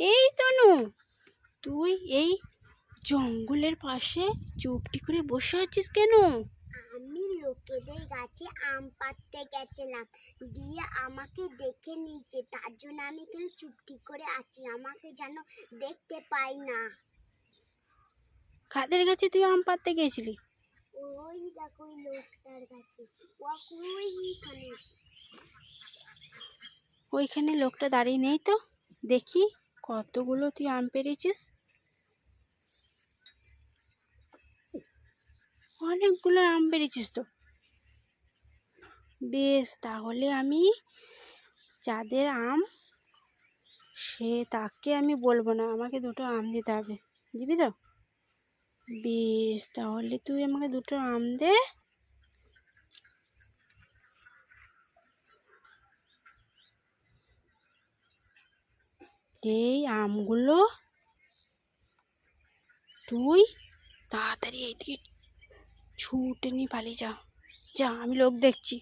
এই তনু তুই এই জঙ্গলের পাশে চুপটি করে বসে আছিস কেন? আমি লোকেদের গাছে আম পাড়তে গেছিলাম দিয়ে আমাকে দেখে নিয়েছে তার জন্য আমি এখানে চুপটি করে আছি আমাকে যেন দেখতে পাই না। কাদের কাছে তুই আম পাড়তে গেছিলি? ওই দেখো ওই লোকটার কাছে। ওইখানে লোকটা দাঁড়িয়ে নেই তো দেখি। কতগুলো তুই আম পেরেছিস? অনেকগুলো আম পেরেছিস তো। বেশ, তাহলে আমি যাদের আম, সে তাকে আমি বলব না, আমাকে দুটো আম দিতে হবে। দিবি তো? বেশ, তাহলে তুই আমাকে দুটো আম দে। এই আমগুলো তুই তাড়াতাড়ি এইদিকে ছুটে নিয়ে পালিয়ে যা। যা আমি লোক দেখছি।